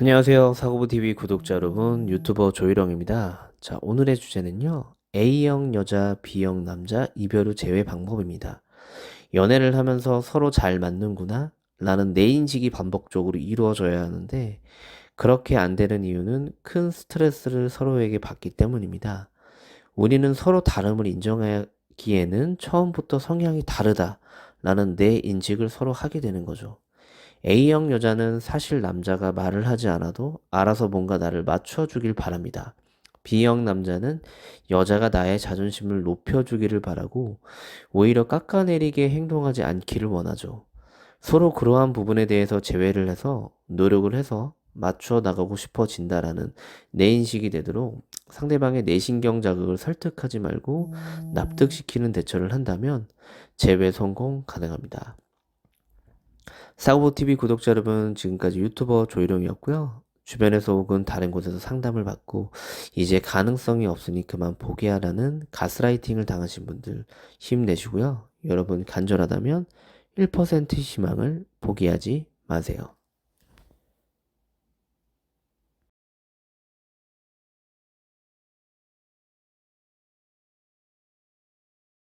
안녕하세요. 사고부TV 구독자 여러분, 유튜버 조일영입니다. 자, 오늘의 주제는요. A형 여자, B형 남자 이별 후 재회 방법입니다. 연애를 하면서 서로 잘 맞는구나? 라는 내 인식이 반복적으로 이루어져야 하는데, 그렇게 안 되는 이유는 큰 스트레스를 서로에게 받기 때문입니다. 우리는 서로 다름을 인정하기에는 처음부터 성향이 다르다. 라는 내 인식을 서로 하게 되는 거죠. A형 여자는 사실 남자가 말을 하지 않아도 알아서 뭔가 나를 맞춰주길 바랍니다. B형 남자는 여자가 나의 자존심을 높여주기를 바라고 오히려 깎아내리게 행동하지 않기를 원하죠. 서로 그러한 부분에 대해서 제외를 해서 노력을 해서 맞춰 나가고 싶어진다라는 내 인식이 되도록 상대방의 내신경 자극을 설득하지 말고 납득시키는 대처를 한다면 재회 성공 가능합니다. 사고보TV 구독자 여러분, 지금까지 유튜버 조일영이었고요. 주변에서 혹은 다른 곳에서 상담을 받고 이제 가능성이 없으니 그만 포기하라는 가스라이팅을 당하신 분들 힘내시고요. 여러분 간절하다면 1% 희망을 포기하지 마세요.